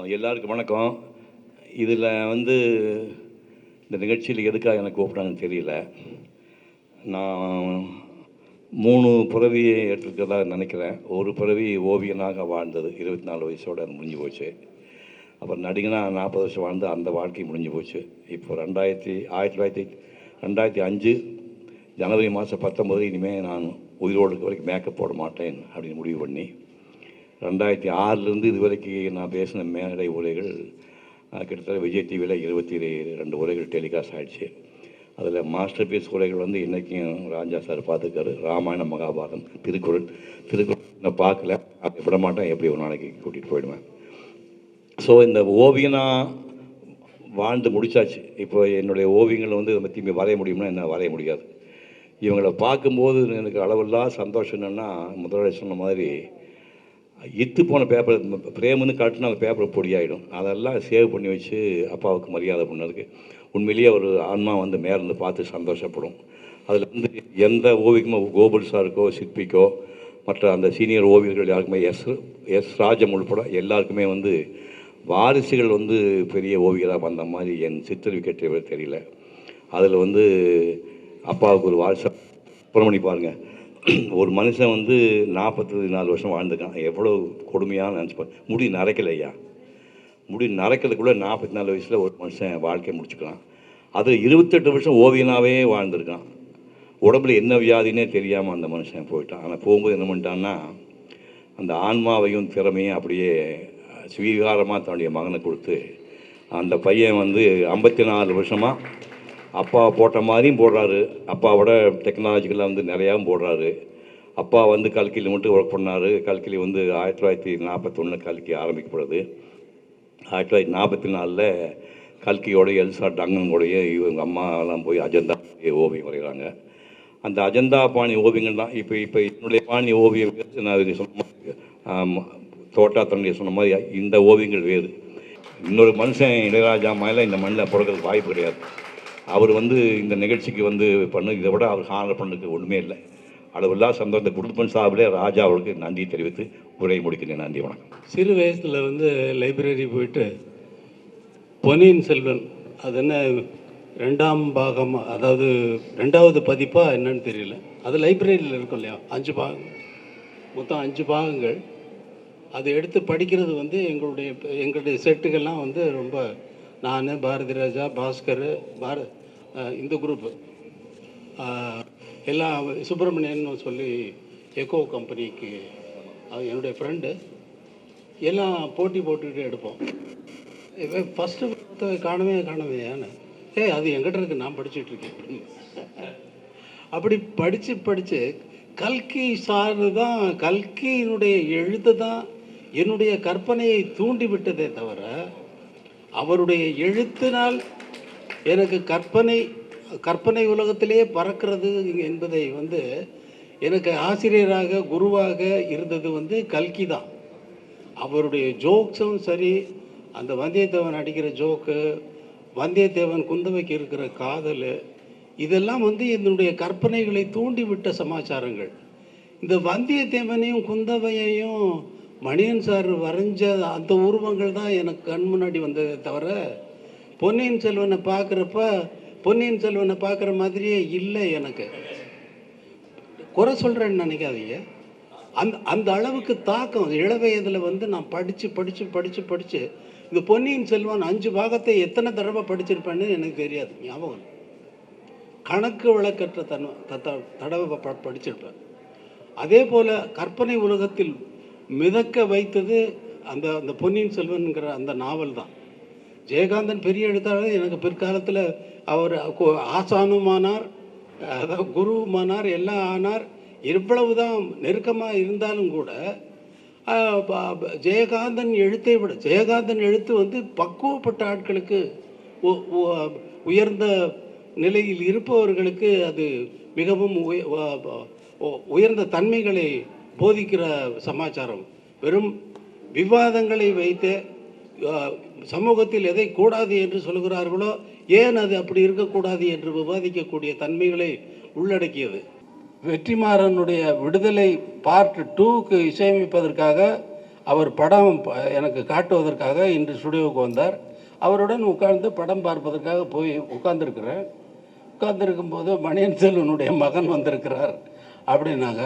எல்லாருக்கும் வணக்கம். இதில் வந்து இந்த நிகழ்ச்சியில் எதுக்காக எனக்கு கூப்பிட்டாங்கன்னு தெரியல. நான் மூணு பிறவியை ஏற்றிருக்கிறதா நினைக்கிறேன். ஒரு பிறவி ஓவியனாக வாழ்ந்தது. இருபத்தி நாலு வயசோடு அது முடிஞ்சு போச்சு. அப்புறம் நடிகனாக நாற்பது வருஷம் வாழ்ந்து அந்த வாழ்க்கை முடிஞ்சு போச்சு. இப்போ ரெண்டாயிரத்தி ஆயிரத்தி தொள்ளாயிரத்தி ரெண்டாயிரத்தி அஞ்சு ஜனவரி மாதம் பத்தொம்பது இனிமேல் நான் உயிரோடு வரைக்கும் மேக்கப் போட மாட்டேன் அப்படின்னு முடிவு பண்ணி ரெண்டாயிரத்தி ஆறுலேருந்து இது வரைக்கும் நான் பேசின மேடை உரைகள் கிட்டத்தட்ட விஜய் டிவியில் இருபத்தி ரெண்டு உரைகள் டெலிகாஸ்ட் ஆகிடுச்சு அதில் மாஸ்டர் பீஸ் உரைகள் வந்து இன்றைக்கும் ராஜா சார் பார்த்துருக்காரு. ராமாயண மகாபாரதம் திருக்குறள் திருக்குறள் நான் பார்க்கல. அதை விட மாட்டேன் எப்படி ஒரு நாளைக்கு கூட்டிகிட்டு போயிடுவேன். ஸோ இந்த ஓவியனா வாழ்ந்து முடிச்சாச்சு. இப்போ என்னுடைய ஓவியங்களை வந்து நம்ம திரும்பி வரைய முடியும்னா என்ன? வரைய முடியாது. இவங்களை பார்க்கும்போது எனக்கு அளவில்லா சந்தோஷம் என்னென்னா முதலாளி சொன்ன மாதிரி இத்து போன பேப்பர் பிரேம்னு காட்டினா அந்த பேப்பர் பொடியாயிடும். அதெல்லாம் சேவ் பண்ணி வச்சு அப்பாவுக்கு மரியாதை பண்ணதுக்கு. உண்மையிலேயே ஒரு ஆன்மா வந்து மேலேருந்து பார்த்து சந்தோஷப்படும். அதில் வந்து எந்த ஓவியமோ கோகுல் சாருக்கோ சிற்பிக்கோ மற்ற அந்த சீனியர் ஓவியர்கள் யாருக்குமே எஸ் எஸ் ராஜம் உள்பட எல்லாருக்குமே வந்து வாரிசுகள் வந்து பெரிய ஓவியராக வந்த மாதிரி என் சித்தரிக்கட்டே தெரியல. அதில் வந்து அப்பாவுக்கு ஒரு வாரிசாக அப்புறம் பண்ணி பாருங்கள் ஒரு மனுஷன் வந்து நாற்பத்தி நாலு வருஷம் வாழ்ந்துக்கான் எவ்வளோ கொடுமையான நினச்சிப்பார் முடி நரைக்கலையா முடி நரைக்கிறதுக்குள்ளே நாற்பத்தி நாலு வயசில் ஒரு மனுஷன் வாழ்க்கையை முடிச்சுக்கலாம். அது இருபத்தெட்டு வருஷம் ஓவியனாகவே வாழ்ந்திருக்கான். உடம்புல என்ன வியாதினே தெரியாமல் அந்த மனுஷன் போயிட்டான். ஆனால் போகும்போது என்ன பண்ணிட்டான்னா அந்த ஆன்மாவையும் திறமையும் அப்படியே ஸ்வீகாரமாக தன்னுடைய மகனை கொடுத்து அந்த பையன் வந்து ஐம்பத்தி நாலு வருஷமாக அப்பா போட்ட மாதிரியும் போடுறாரு. அப்பாவோட டெக்னாலஜிக்கலாக வந்து நிறையாவும் போடுறாரு. அப்பா வந்து கல்கியில் மட்டும் ஒர்க் பண்ணார். கல்கிலி வந்து ஆயிரத்தி தொள்ளாயிரத்தி நாற்பத்தொன்று கல்கி ஆரம்பிக்கப்படுது ஆயிரத்தி தொள்ளாயிரத்தி நாற்பத்தி நாலில் கல்கியோடைய எல்சா டங்கனோடைய இவங்க அம்மாலாம் போய் அஜந்தா ஓவியம் வரைகிறாங்க. அந்த அஜந்தா பாணி ஓவியங்கள் தான் இப்போ இப்போ என்னுடைய பாணி ஓவியம் வேறு. நான் சொன்ன மாதிரி தோட்டா தன்னுடைய சொன்ன மாதிரி இந்த ஓவியங்கள் வேறு. இன்னொரு மனுஷன் இளையராஜா மாதிரிலாம் இந்த மண்ணில் பிறக்கிறதுக்கு வாய்ப்பு கிடையாது. அவர் வந்து இந்த நிகழ்ச்சிக்கு வந்து பண்ணு இதை விட அவர் ஹானர் பண்ணதுக்கு ஒன்றுமே இல்லை. அளவில்லா சந்தோஷம் குடும்பம் சார்பிலே ராஜா அவருக்கு நன்றி தெரிவித்து உரை முடிக்கிறேன் நன்றி வணக்கம். சிறு வயசில் வந்து லைப்ரரி போயிட்டு பொன்னியின் செல்வன் அது என்ன ரெண்டாம் பாகம் அதாவது ரெண்டாவது பதிப்பாக என்னன்னு தெரியல. அது லைப்ரரியில் இருக்கும் இல்லையா? அஞ்சு பாகங்கள் மொத்தம் அஞ்சு பாகங்கள். அதை எடுத்து படிக்கிறது வந்து எங்களுடைய எங்களுடைய செட்டுகள்லாம் வந்து ரொம்ப நான் பாரதி ராஜா பாஸ்கர் பார இந்த குரூப்பு எல்லாம் சுப்பிரமணியன் சொல்லி எக்கோ கம்பெனிக்கு அது என்னுடைய ஃப்ரெண்டு எல்லாம் போட்டி போட்டுக்கிட்டு எடுப்போம். ஃபஸ்ட்டு காணவே காணவே ஏன்னு ஏய் அது எங்கிட்ட இருக்கு நான் படிச்சுட்டு இருக்கேன் அப்படி படித்து படித்து கல்கி சார் தான் கல்கியினுடைய எழுத்து தான் என்னுடைய கற்பனையை தூண்டி விட்டதே தவிர அவருடைய எழுத்தினால் எனக்கு கற்பனை கற்பனை உலகத்திலே பறக்கிறது என்பதை வந்து எனக்கு ஆசிரியராக குருவாக இருந்தது வந்து கல்கி தான். அவருடைய ஜோக்ஸும் சரி அந்த வந்தியத்தேவன் அடிக்கிற ஜோக்கு வந்தியத்தேவன் குந்தவைக்கு இருக்கிற காதல் இதெல்லாம் வந்து என்னுடைய கற்பனைகளை தூண்டிவிட்ட சமாச்சாரங்கள். இந்த வந்தியத்தேவனையும் குந்தவையையும் மணியன் சார் வரைஞ்ச அந்த உருவங்கள் தான் எனக்கு கண் முன்னாடி வந்ததே தவிர பொன்னியின் செல்வனை பார்க்குறப்ப பொன்னியின் செல்வனை பார்க்குற மாதிரியே இல்லை எனக்கு. குறை சொல்கிறேன்னு நினைக்காதீங்க. அந்த அந்த அளவுக்கு தாக்கம் இளவயதில் வந்து நான் படித்து படித்து படித்து படித்து இந்த பொன்னியின் செல்வன் அஞ்சு பாகத்தை எத்தனை தடவை படிச்சிருப்பேன்னு எனக்கு தெரியாது ஞாபகம் கணக்கு வழக்கற்ற தன் தடவை ப படிச்சிருப்பேன். அதே போல் கற்பனை உலகத்தில் மிதக்க வைத்தது அந்த அந்த பொன்னியின் செல்வன்கிற அந்த நாவல் தான். ஜெயகாந்தன் பெரிய எழுத்தாளர் எனக்கு பிற்காலத்தில் அவர் ஆசானுமானார் அதாவது குருவுமானார் எல்லாம் ஆனார் இவ்வளவு தான் நெருக்கமாக இருந்தாலும் கூட ஜெயகாந்தன் எழுத்தை விட ஜெயகாந்தன் எழுத்து வந்து பக்குவப்பட்ட ஆட்களுக்கு உயர்ந்த நிலையில் இருப்பவர்களுக்கு அது மிகவும் உய- உயர்ந்த தன்மைகளை போதிக்கிற சமாச்சாரம். வெறும் விவாதங்களை வைத்து சமூகத்தில் எதை கூடாது என்று சொல்கிறார்களோ ஏன் அது அப்படி இருக்கக்கூடாது என்று விவாதிக்கக்கூடிய தன்மைகளை உள்ளடக்கியது. வெற்றிமாறனுடைய விடுதலை பார்ட் டூக்கு இசையமைப்பதற்காக அவர் படம் எனக்கு காட்டுவதற்காக இன்று ஸ்டுடியோவுக்கு வந்தார். அவருடன் உட்கார்ந்து படம் பார்ப்பதற்காக போய் உட்கார்ந்துருக்கிறேன். உட்கார்ந்துருக்கும் போது மணியன் செல்வனுடைய மகன் வந்திருக்கிறார். அப்படின்னாங்க.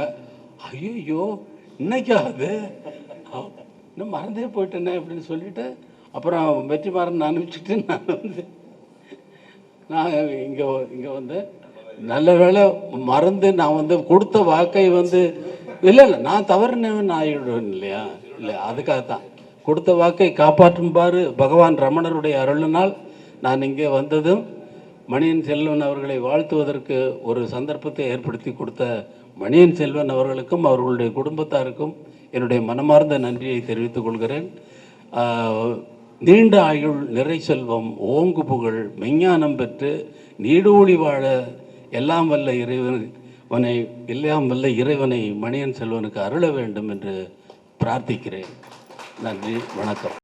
ஐயோ இன்னைக்காவது இன்னும் மறந்தே போயிட்டேனே அப்படின்னு சொல்லிட்டு அப்புறம் வெற்றிமாறன் அனுப்பிச்சிட்டு நான் வந்து நான் இங்கே இங்கே வந்து நல்ல வேளை மறந்து நான் வந்து கொடுத்த வாக்கை வந்து இல்லை இல்லை நான் தவறுனவன் ஆகிடுவேன் இல்லையா? இல்லை அதுக்காக தான் கொடுத்த வாக்கை காப்பாற்றும்பாறு பகவான் ரமணருடைய அருளினால் நான் இங்கே வந்ததும் மணியன் செல்வன் அவர்களை வாழ்த்துவதற்கு ஒரு சந்தர்ப்பத்தை ஏற்படுத்தி கொடுத்த மணியன் செல்வன் அவர்களுக்கும் அவர்களுடைய குடும்பத்தாருக்கும் என்னுடைய மனமார்ந்த நன்றியை தெரிவித்துக் கொள்கிறேன். நீண்ட ஆயுள் நிறை செல்வம் ஓங்கு புகழ் மெஞ்ஞானம் பெற்று நீடூழி வாழ எல்லாம் வல்ல இறைவனை எல்லாம் வல்ல இறைவனை மணியன் செல்வனுக்கு அருள வேண்டும் என்று பிரார்த்திக்கிறேன். நன்றி வணக்கம்.